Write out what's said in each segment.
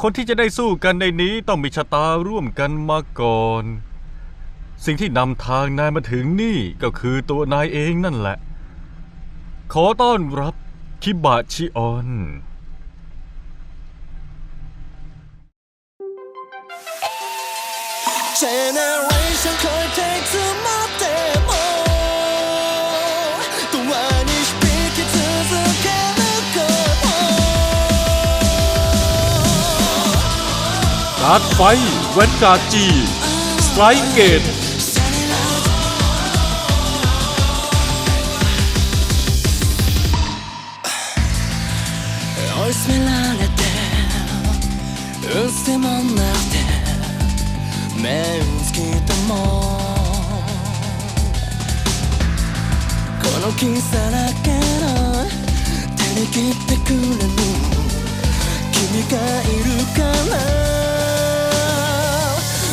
คนที่จะได้สู้กันในนี้ต้องมีชะตาร่วมกันมาก่อน สิ่งที่นำทางนายมาถึงนี่ก็คือตัวนายเองนั่นแหละ ขอต้อนรับคิบะชิออน Generation เคย take to my การ์ดไฟเวนการ์ดจีสไตรเกต 追い詰められて打つ手もなくて目つきともこの傷だらけの手に切ってくれる君がいるから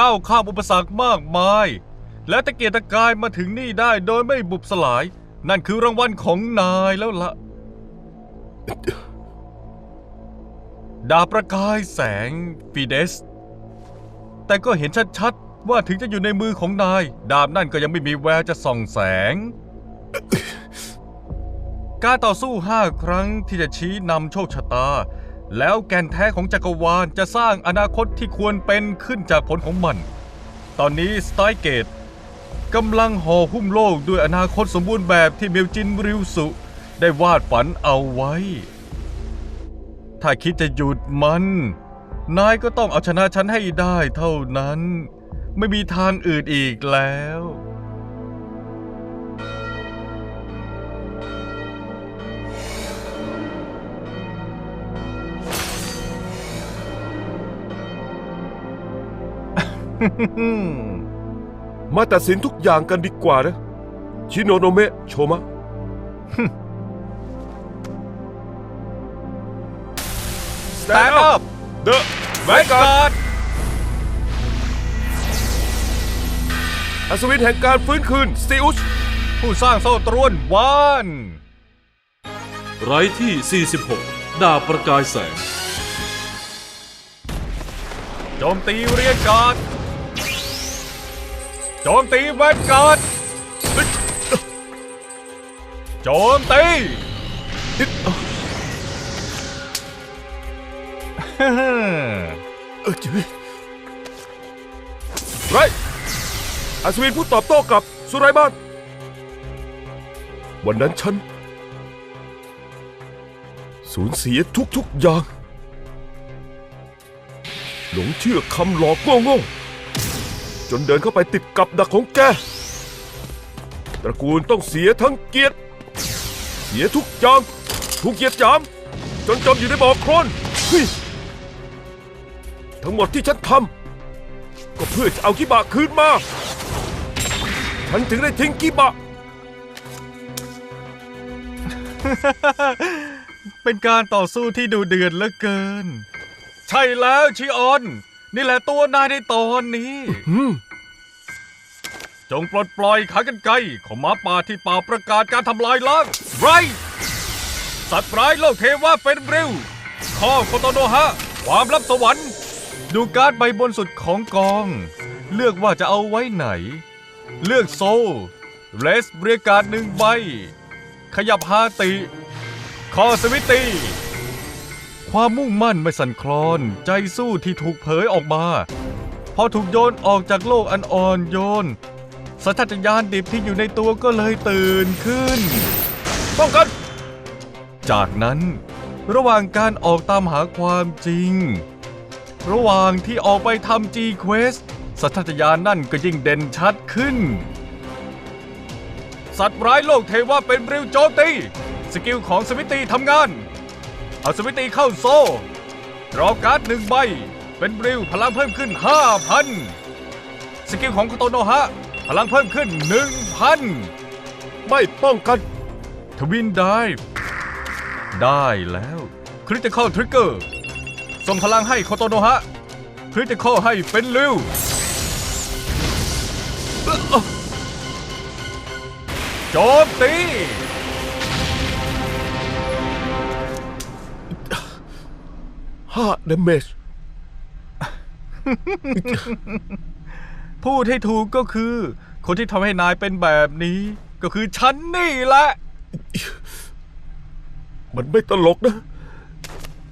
ก้าวข้ามอุปสรรคมากมาย และตะเกียกตะกายมาถึงนี่ได้โดยไม่บุบสลาย นั่นคือรางวัลของนายแล้วละดาบประกายแสงฟีเดส แต่ก็เห็นชัดๆ ว่าถึงจะอยู่ในมือของนาย ดาบนั่นก็ยังไม่มีแววจะส่องแสง การต่อสู้ห้าครั้งที่จะชี้นำโชคชะตา แล้วแกนแท้ของจักรวาลจะสร้างอนาคตที่ควรเป็นขึ้นจากผลของมัน ตอนนี้สไตเกตกำลังห่อหุ้มโลกด้วยอนาคตสมบูรณ์แบบที่เมลจินริวสุ ได้วาดฝันเอาไว้ ถ้าคิดจะหยุดมัน นายก็ต้องเอาชนะฉันให้ได้เท่านั้น ไม่มีทางอื่นอีกแล้ว มาตัดสินทุกอย่างกันดีกว่านะ ชิโนโนเมะโชมะ Stand up The Vanguard อัศวินแห่งการฟื้นคืนสติอุสผู้สร้างโซ่ตรวนวานไรที่ 46 ดาบประกายแสง โจมตีเรียกการ์ด โจมตีแวนการ์ดโจมตีเออจือไรอัศวินผู้ตอบโต้กลับสุไรบ้าน วันนั้นฉัน สูญเสียทุกๆอย่าง หลงเชื่อคำหลอกโง่ๆ จนเดินเข้าไปติดกับดักของแก ตระกูลต้องเสียทั้งเกียรติ เสียทุกอย่างถูกเหยียดหยาม จนจมอยู่ในบ่อโคลนเฮ้ยทั้งหมดที่ฉันทำก็เพื่อจะเอากิบะคืนมา ฉันถึงได้ทิ้งกิบะ เป็นการต่อสู้ที่ดูเดือดเหลือเกิน ใช่แล้วชิออน นี่แหละตัวนายในตอนนี้อืมจงปลดปล่อยขากันไกรของหมาป่าที่เป่าประกาศการทำลายล้างไร สัตว์ร้ายโลกเทวะเป็นริวข้อโคโตโนฮะ ความลับสวรรค์ ดูการ์ดใบบนสุดของกอง เลือกว่าจะเอาไว้ไหน เลือกโซลเรสเรียกการ์ดหนึ่งใบ ขยับฮาติคอสวิตตี ความมุ่งมั่นไม่สั่นคลอน ใจสู้ที่ถูกเผยออกมา พอถูกโยนออกจากโลกอันอ่อนโยน สัญชาตญาณดิบที่อยู่ในตัวก็เลยตื่นขึ้นป้องกัน จากนั้น ระหว่างการออกตามหาความจริง ระหว่างที่ออกไปทำ G-Quest สัตว์ยานนั่นก็ยิ่งเด่นชัดขึ้น สัตว์ร้ายโลกเทว่าเป็นริวโจตีสกิลของสวิตตีทำงาน เอาสวิตตีเข้าโซ่ดรอการ์ดหนึ่งใบ เป็นบริวพลังเพิ่มขึ้น 5,000 สกิลของโคโตโนฮะ พลังเพิ่มขึ้น 1,000 ไม่ป้องกัน ทวินได้ ได้แล้วคริติคอลทริกเกอร์ส่งพลังให้โคโตโนฮะคริติคอลให้เป็นลิวโจมตี 5 damage พูดให้ถูกก็คือ คนที่ทำให้นายเป็นแบบนี้ ก็คือฉันนี่แหละ มันไม่ตลกนะ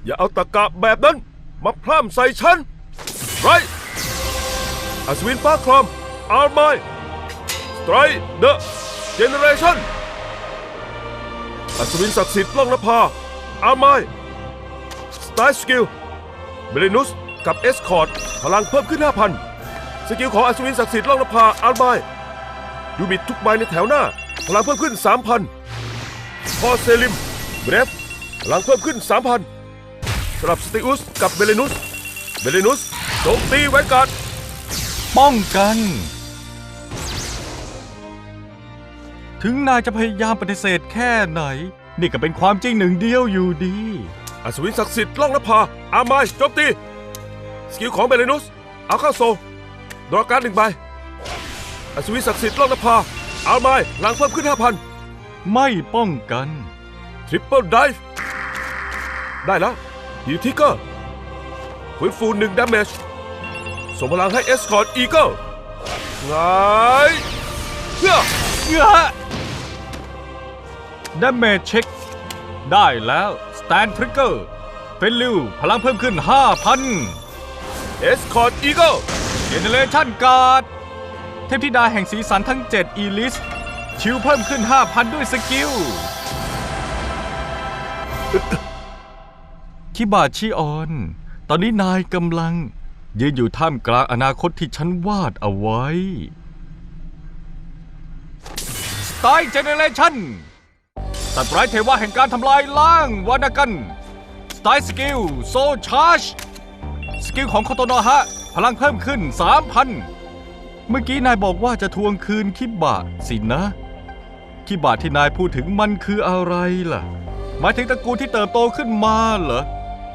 อย่าเอาตะกะแบบนั้น มาพร่ำใส่ฉัน ไรอัศวินฟ้าคลอมอาร์ไมสไตรเดอะเจเนเรชั่นอัศวินศักดิ์สิทธิ์ล่องนภาอาร์ไมสไตล์สกิล เบลินุสกับเอสคอร์ดพลังเพิ่มขึ้น 5,000 สกิลของอัศวินศักดิ์สิทธิ์ล่องนภาอาร์ไมยูบิตทุกใบในแถวหน้า พลังเพิ่มขึ้น 3,000 พอเซลิมเบรฟพลังเพิ่มขึ้น 3,000สำหรับสติอุสกับเบเลนุสเบเลนุสโจมตีแวนการ์ดป้องกัน ถึงนายจะพยายามปฏิเสธแค่ไหน นี่ก็เป็นความจริงหนึ่งเดียวอยู่ดี อัศวินศักดิ์สิทธิ์ล่องนภาอาร์ไมายโจมตี สกิลของเบเลนุส เอาเข้าโซดรอการ์ดหนึ่งใบ อัศวินศักดิ์สิทธิ์ล่องนภาอาร์ไมายพลังเพิ่มขึ้น 5,000 ไม่ป้องกัน ทริปเปิลไดฟ์ได้แล้วฮิวทิกเกอร์ฟื้นฟูหนึ่งดาเมจส่งพลังให้เอสคอร์ดอีเกิลไงเพื่อเงื้อดาเมจเช็ค ได้แล้วส แตนทริกเกอร์เป็นลิวพลังเพิ่มขึ้น 5,000เอสคอร์ดอีเกิลเจเนเรชั่นการ์ดเทพธิดาแห่งสีสันทั้ง 7 อีลิส ชิวเพิ่มขึ้น 5,000 ด้วยสกิล คิบาชิออน ตอนนี้นายกำลัง ยืนอยู่ท่ามกลางอนาคตที่ฉันวาดเอาไว้ สไตล์เจเนเรชั่น สัตว์ร้ายเทวะแห่งการทำลายล้างวานากัน สไตล์สกิลโซชาร์จ สกิลของโคโตโนฮะ พลังเพิ่มขึ้น 3,000 เมื่อกี้นายบอกว่าจะทวงคืนคิบะสินะคิบะที่นายพูดถึงมันคืออะไรล่ะ หมายถึงตระกูลที่เติบโตขึ้นมาเหรอ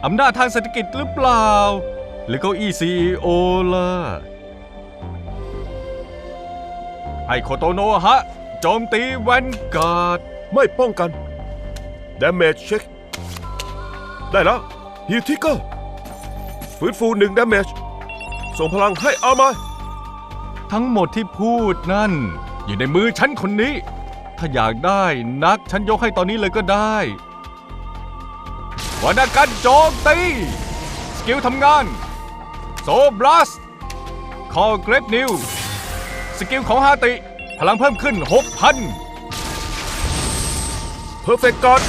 อำนาจทางเศรษฐกิจหรือเปล่า หรือเก้าอี้ซีโอล่ะให้โคโตโนฮะโจมตีแวนการ์ด ไม่ป้องกัน Damage Check ได้แล้วฮิวทิกเกอร์ฟื้นฟูหนึ่ง Damage ส่งพลังให้อามายทั้งหมดที่พูดนั่น อยู่ในมือฉันคนนี้ ถ้าอยากได้นักฉันยกให้ตอนนี้เลยก็ได้วรรณการโจมตีสกิลทำงาน โซบลัสคอเกรฟนิว สกิลของฮาติ พลังเพิ่มขึ้น 6,000 Perfect Guard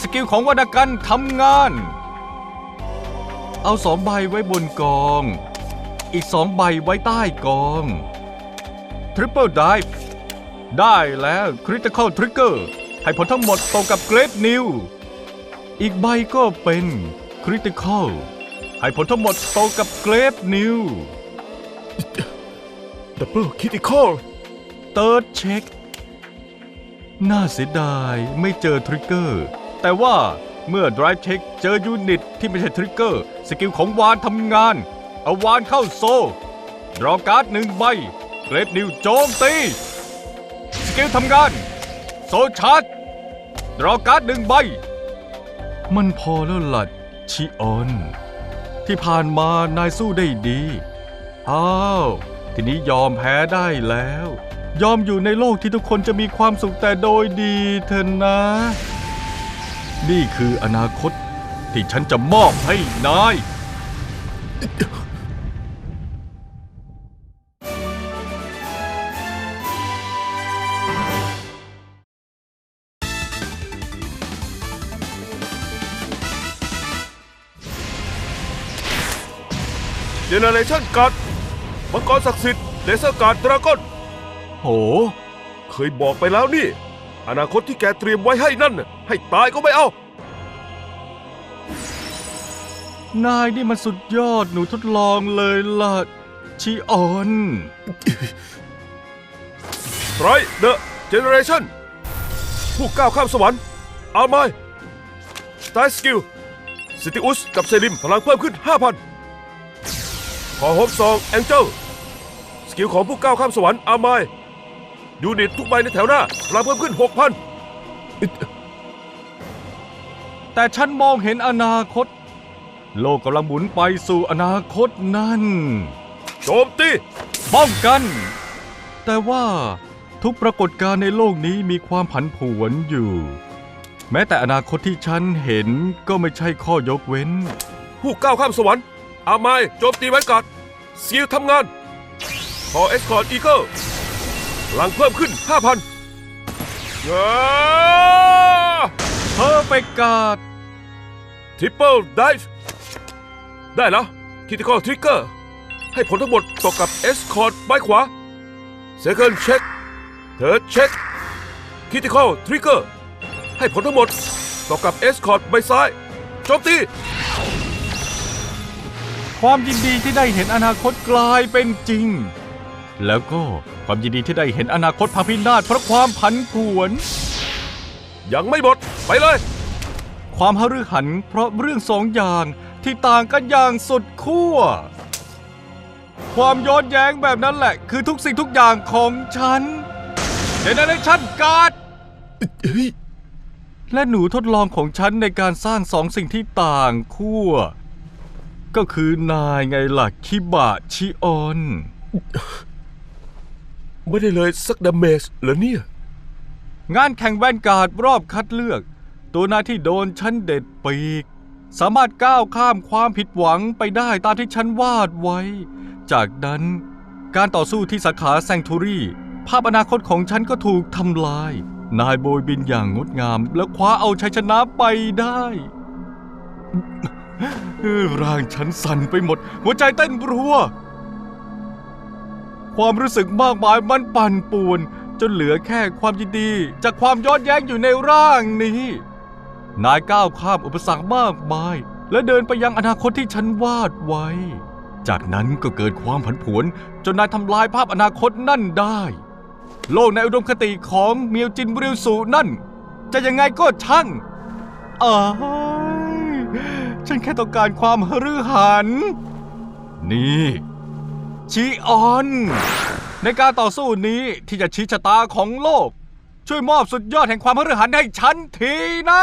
สกิลของวรรณกันทำงาน เอาสองใบไว้บนกอง อีกสองใบไว้ใต้กอง Triple Dive ได้แล้ว Critical Trigger ให้ผลทั้งหมดตรงกับเกรฟนิว อีกใบก็เป็น Critical ให้ผลทั้งหมดตรงกับเกรฟนิว Double Critical เติร์ดเช็ค น่าเสียดายไม่เจอทริกเกอร์ แต่ว่าเมื่อ Drive Check เจอยูนิตที่ไม่ใช่ทริกเกอร์ สกิลของวานทำงาน เอาวานเข้าโซดรอการ์ดหนึ่งใบ เกรฟนิวโจมตี สกิลทำงาน โซชาร์จดรอการ์ดหนึ่งใบ มันพอแล้วล่ะชิออน ที่ผ่านมานายสู้ได้ดี อ้าว ทีนี้ยอมแพ้ได้แล้ว ยอมอยู่ในโลกที่ทุกคนจะมีความสุขแต่โดยดีเถอะนะ นี่คืออนาคตที่ฉันจะมอบให้นาย เจเนเรชั่นการ์ดมังกรศักดิ์สิทธิ์เลเซอร์การ์ดดราก้อน โห เคยบอกไปแล้วนี่ อนาคตที่แกเตรียมไว้ให้นั่นน่ะให้ตายก็ไม่เอา นายนี่มันสุดยอดหนูทดลองเลยล่ะ ชิออน ไรเดอะเจเนเรชั่นผู้ก้าวข้ามสวรรค์อาร์ไมสไตล์สกิลซิติอุสกับเซริมพลังเพิ่มขึ้น 5,000 ขอโฮมซองแองเจิลสกิลของผู้ก้าวข้ามสวรรค์อาร์ไมยู นิตทุกใบในแถวหน้าพลังเพิ่มขึ้น6,000แต่ฉันมองเห็นอนาคต โลกกำลังหมุนไปสู่อนาคตนั่นโจมตี ป้องกัน แต่ว่าทุกปรากฏการณ์ในโลกนี้มีความผันผวนอยู่ แม้แต่อนาคตที่ฉันเห็นก็ไม่ใช่ข้อยกเว้น ผู้ก้าวข้ามสวรรค์ อาร์ไมโจมตีแวนการ์ดสกิลทำงาน ขอเอสคอร์ดอีเกิล พลังเพิ่มขึ้น 5,000อ้าเพอร์เฟกกาดทริปเปิลไดฟ์ได้แล้วคิติคอลทริกเกอร์ ให้ผลทั้งหมดตกกับเอสคอร์ดใบขวาเซคันด์เช็คเทิร์ดเช็คคิติคอลทริกเกอร์ ให้ผลทั้งหมดตกกับเอสคอร์ดใบซ้ายโจมตีความยินดีที่ได้เห็นอนาคตกลายเป็นจริง แล้วก็ความยินดีที่ได้เห็นอนาคตพังพินาศเพราะความผันผวน ยังไม่หมด ไปเลย ความหฤหันเพราะเรื่องสองอย่างที่ต่างกันอย่างสุดขั้ว ความย้อนแย้งแบบนั้นแหละ คือทุกสิ่งทุกอย่างของฉันเจเนเรชั่นการ์ดและหนูทดลองของฉันในการสร้างสองสิ่งที่ต่างขั้ว ก็คือนายไงล่ะคิบะชิออน ไม่ได้เลยสักดาเมจเหรอเนี่ย งานแข่งแวนการ์ดรอบคัดเลือก ตัวน้าที่โดนฉันเด็ดปีก สามารถก้าวข้ามความผิดหวังไปได้ตามที่ฉันวาดไว้ จากนั้นการต่อสู้ที่สาขาแซงทูรี่ ภาพอนาคตของฉันก็ถูกทำลาย นายโบยบินอย่างงดงาม และคว้าเอาชัยชนะไปได้ร่างฉันสั่นไปหมด หัวใจเต้นรัว ความรู้สึกมากมายมันปั่นป่วน จนเหลือแค่ความยินดี จากความย้อนแย้งอยู่ในร่างนี้ นายก้าวข้ามอุปสรรคมากมาย และเดินไปยังอนาคตที่ฉันวาดไว้ จากนั้นก็เกิดความผันผวน จนนายทำลายภาพอนาคตนั่นได้ โลกในอุดมคติของเมียวจินบริวสูนั่น จะยังไงก็ช่างอ้ายฉันแค่ต้องการความหฤหัน นี่ ชีออน ในการต่อสู้นี้ที่จะชี้ชะตาของโลก ช่วยมอบสุดยอดแห่งความพฤหันให้ฉันทีนะ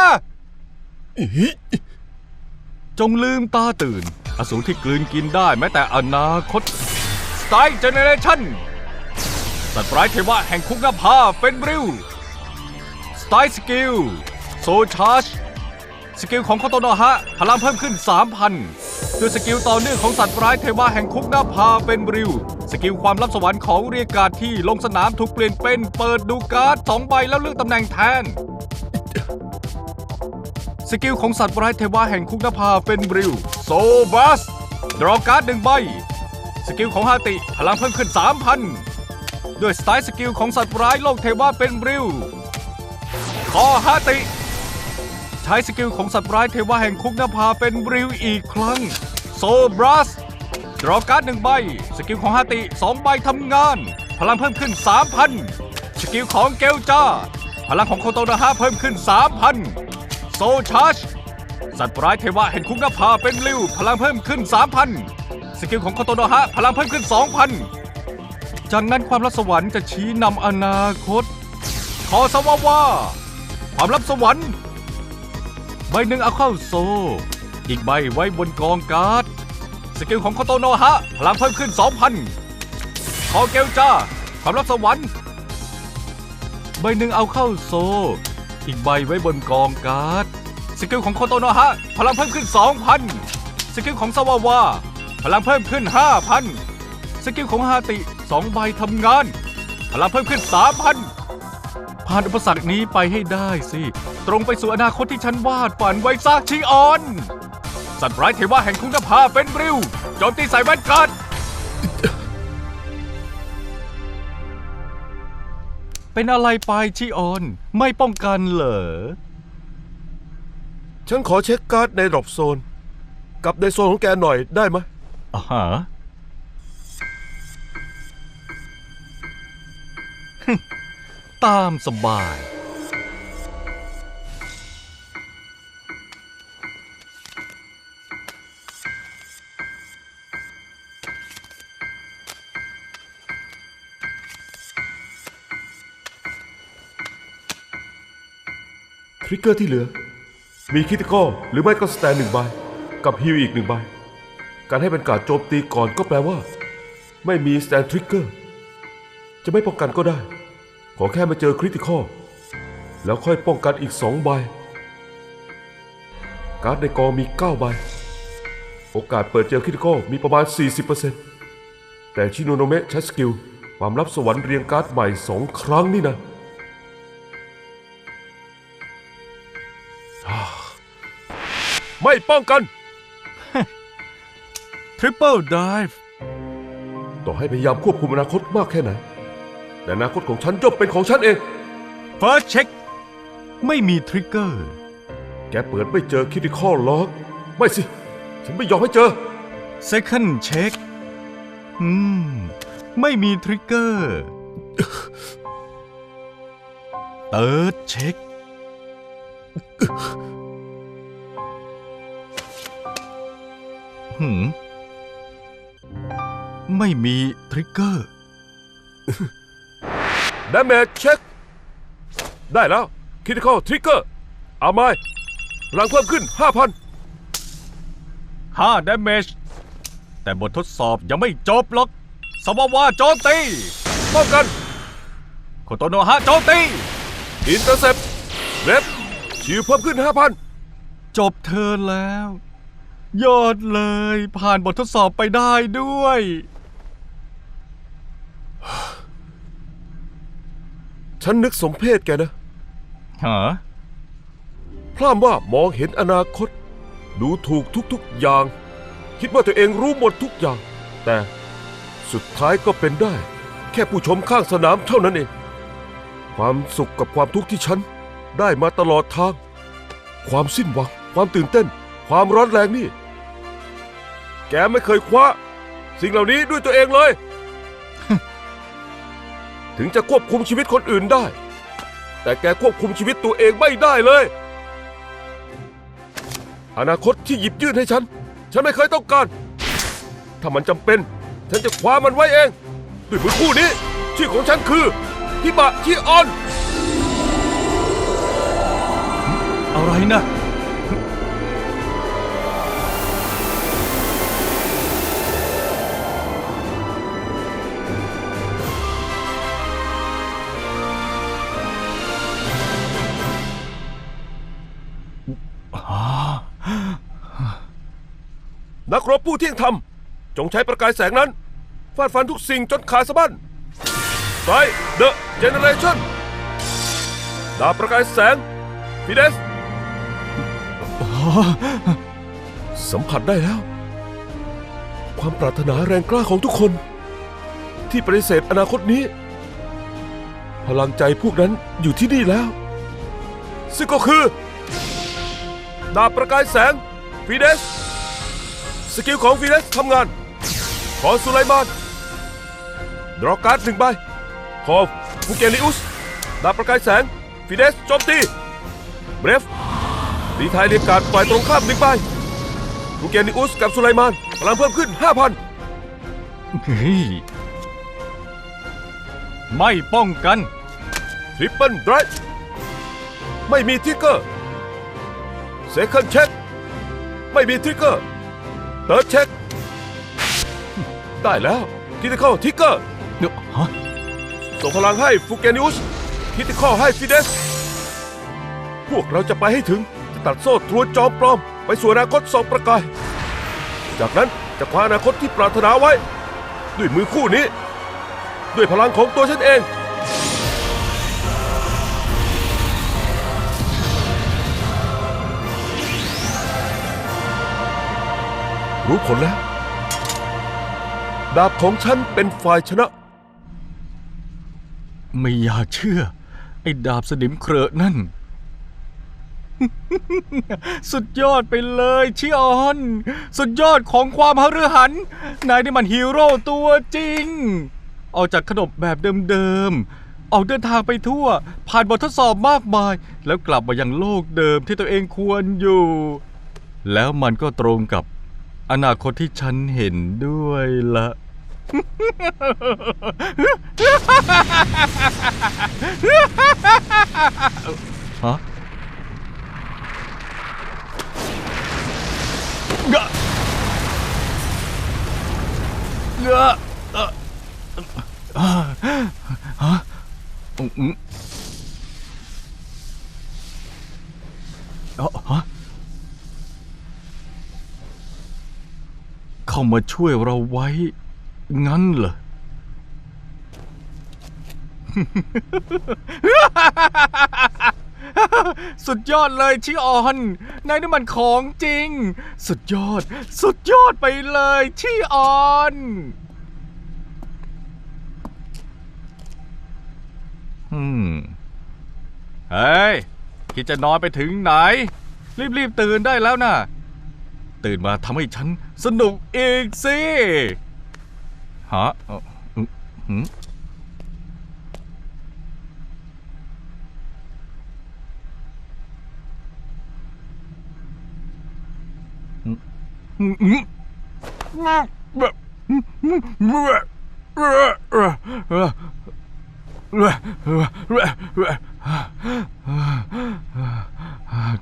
จงลืมตาตื่น อสูรที่กลืนกินได้แม้แต่อนาคตสไตล์เจเนเรชั่นสัตว์ร้ายเทวะแห่งคุกนภาเป็นริวสไตล์สกิลโซชาร์จ สกิลของโคโตโนะฮะพลังเพิ่มขึ้น 3,000ด้วยสกิลต่อเนื่องของสัตว์ร้ายเทวะแห่งคุกหน้าพาเป็นริว สกิลความลับสวรรค์ของเรียการดที่ลงสนามถูกเปลี่ยนเป็นเปิดดูการ์ดสองใบแล้วเลือกตำแหน่งแทน สกิลของสัตว์ร้ายเทวะแห่งคุกหนภาพาเป็นริวโซบัสดรอการ์ดหนึ่งใบ สกิลของฮาติพลังเพิ่มขึ้น 3,000ด้วยสไตล์สกิลของสัตว์ร้ายโลกเทวะเป็นริวคอฮาติ ใช้สกิลของสัตว์ร้ายเทวะแห่งคุกนภาเป็นริวอีกครั้ง โซบรัสดรอการ์ดหนึ่งใบ สกิลของฮาติสองใบทำงาน พลังเพิ่มขึ้น 3,000 สกิลของเกลจาพลังของโคโตนาฮะเพิ่มขึ้น 3,000 โซชาร์จสัตว์ร้ายเทวะแห่งคุกนภาเป็นริว พลังเพิ่มขึ้น 3,000 สกิลของโคโตนาฮะพลังเพิ่มขึ้น 2,000 จากนั้นความลับสวรรค์จะชี้นำอนาคต ขอสวาวาความลับสวรรค์ บหนึ่งเอาเข้าโซ อีกใบไว้บนกองการ์ด สกิลของโคโตโนะฮะ พลังเพิ่มขึ้น 2,000 ขอเกลจ้าความลับสวรรค์ ใบหนึ่งเอาเข้าโซ อีกใบไว้บนกองการ์ด สกิลของโคโตโนะฮะ พลังเพิ่มขึ้น 2,000 สกิลของสวาวา พลังเพิ่มขึ้น 5,000 สกิลของฮาติสองใบทำงาน พลังเพิ่มขึ้น 3,000 ผ่านอุปสรรคนี้ไปให้ได้สิ ตรงไปสู่อนาคตที่ฉันวาดฝันไว้ซากชิออนสสัตว์ร้ายเทวะแห่งคุงนภาเป็นบริวโจมตีใส่แวนการ์ดเป็นอะไรไปชิออน ไม่ป้องกันเหรอ ฉันขอเช็คการ์ดในดรอปโซน กับในโซนของแกหน่อยได้ไหมอ่าฮะ ตามสบาย ทริกเกอร์ที่เหลือ มีคิติคอลหรือไม่ก็สแตนหนึ่งใบ กับฮิวอีกหนึ่งใบ การให้เป็นการโจมตีก่อนก็แปลว่า ไม่มีสแตนทริกเกอร์ จะไม่ป้องกันก็ได้ ขอแค่มาเจอคริติคอลแล้วค่อยป้องกันอีกสองใบ การ์ดในกองมี 9 ใบ โอกาสเปิดเจอคริติคอลมีประมาณ 40%แต่ชิโนโนเมะใช้สกิลความลับสวรรค์เรียงการ์ดใหม่สองครั้งนี่นะไม่ป้องกัน Triple Dive ต่อให้พยายามควบคุมอนาคตมากแค่ไหน แต่อนาคตของฉันย่อมเป็นของฉันเอง First Check ไม่มีทริกเกอร์ แกเปิดไม่เจอคิด i คอลล็อกไม่สิ ฉันไม่ยอมให้เจอ Second Check อืม ไม่มีทริกเกอร์ Third Check หืม ไม่มีทริกเกอร์ ด a เมจเช็ค ได้แล้วคิด i คอลทริกเกอร์ เอาไม้พลังเพิ่มขึ้น 5,000 5 damage แต่บททดสอบยังไม่จบหรอก สวาวาโจมตีป้องกัน โคโตโนะฮะโจมตี อินเตอร์เซปเรฟชิวเพิ่มขึ้น 5,000 จบเธอแล้ว ยอดเลยผ่านบททดสอบไปได้ด้วย ฉันนึกสมเพศแกนะฮะพร่ำว่ามองเห็นอนาคต ดูถูกทุกๆอย่าง คิดว่าตัวเองรู้หมดทุกอย่าง แต่สุดท้ายก็เป็นได้ แค่ผู้ชมข้างสนามเท่านั้นเอง ความสุขกับความทุกข์ที่ฉัน ได้มาตลอดทาง ความสิ้นหวัง ความตื่นเต้น ความร้อนแรงนี่ แกไม่เคยคว้า สิ่งเหล่านี้ด้วยตัวเองเลย ถึงจะควบคุมชีวิตคนอื่นได้ แต่แกควบคุมชีวิตตัวเองไม่ได้เลย อนาคตที่หยิบยื่นให้ฉัน ฉันไม่เคยต้องการ ถ้ามันจำเป็น ฉันจะคว้ามันไว้เองด้วยมือคู่นี้ ชื่อของฉันคือฮิบะชิออน อะไรนะ นักรบผู้เที่ยงธรรม จงใช้ประกายแสงนั้น ฟาดฟันทุกสิ่งจนขาดสะบั้นไ r เดอะเจเนเรชั่นดาบประกายแสงฟิเดสสัมผัสได้แล้ว ความปรารถนาแรงกล้าของทุกคน ที่ปฏิเสธอนาคตนี้ พลังใจพวกนั้นอยู่ที่นี่แล้ว ซึ่งก็คือ ดาบประกายแสงฟิเดส สกิลของฟีเนสทำงาน ขอสุไลมานดรอการ์ดหนึ่งใบขอฟูเกลิอุส ดาบประกายแสงฟีเนสโจมตี เบรฟรีไทายเรียกการ์ดฝ่ายตรงข้ามหนึ่งใบฟูเกลิอุสกับสุไลมานพลังเพิ่มขึ้น 5,000เฮ้ยไม่ป้องกัน ทริปเปิลไดรฟ์ไม่มีทริกเกอร์เซคันด์เช็คไม่มีทริกเกอร์ เติร์ดเช็ค ได้แล้วคิติคอลทริกเกอร์เดี๋ยวฮะส่งพลังให้ฟูเกนิอุสคิติคอลให้ฟิเดส พวกเราจะไปให้ถึง จะตัดโซ่ทรวนจอมปลอม ไปสู่อนาคตสองประกาย จากนั้นจะคว้าอนาคตที่ปรารถนาไว้ ด้วยมือคู่นี้ ด้วยพลังของตัวฉันเอง รู้ผลแล้ว ดาบของฉันเป็นฝ่ายชนะ ไม่อยากเชื่อ ไอ้ดาบสนิมเครอะนั่น สุดยอดไปเลยชิออน สุดยอดของความหฤหัน นายนี่มันฮีโร่ตัวจริงออกจากขนบแบบเดิมๆ ออกเดินทางไปทั่ว ผ่านบททดสอบมากมาย แล้วกลับมายังโลกเดิมที่ตัวเองควรอยู่ แล้วมันก็ตรงกับ อนาคตที่ฉันเห็นด้วยละฮะ มาช่วยเราไว้ งั้นเหรอ สุดยอดเลยชิออนนายนี่มันของจริง สุดยอด สุดยอดไปเลยชิออนอืมเฮ้ยคิดจะนอนไปถึงไหน รีบๆตื่นได้แล้วนะ ตื่นมาทำให้ฉันสนุกอีกสิฮะเอ่ออืมอืม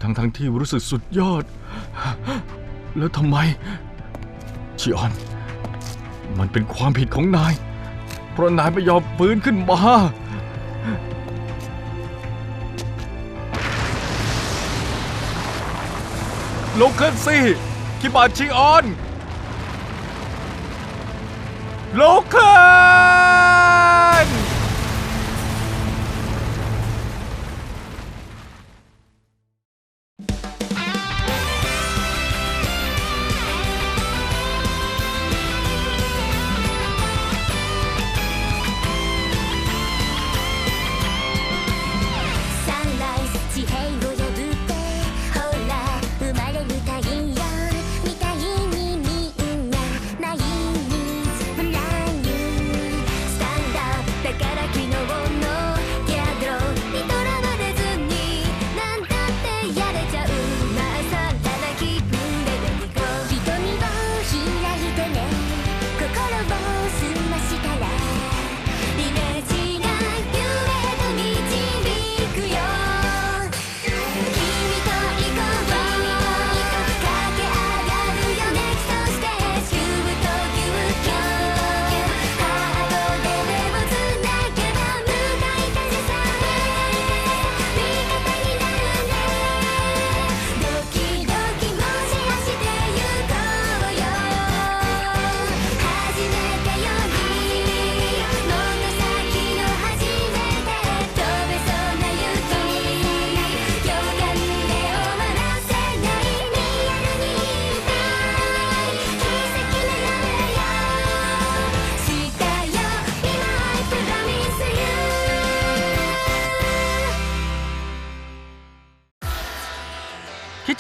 ทั้งทั้งที่รู้สึกสุดยอด แล้วทำไม ชิออน มันเป็นความผิดของนาย เพราะนายไม่ยอมฟื้นขึ้นมาลุกขึ้นสิคิบาชิออนลุกขึ้น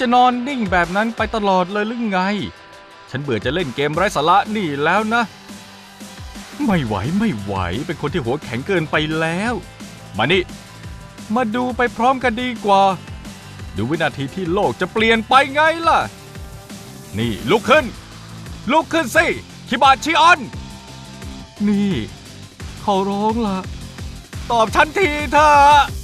จะนอนนิ่งแบบนั้นไปตลอดเลยหรือไง ฉันเบื่อจะเล่นเกมไร้สาระนี่แล้วนะ ไม่ไหวไม่ไหว เป็นคนที่หัวแข็งเกินไปแล้ว มานี่ มาดูไปพร้อมกันดีกว่า ดูวินาทีที่โลกจะเปลี่ยนไปไงล่ะ นี่ลุกขึ้น ลุกขึ้นสิคิบาชิออน นี่ เขาร้องล่ะ ตอบฉันทีเถอะ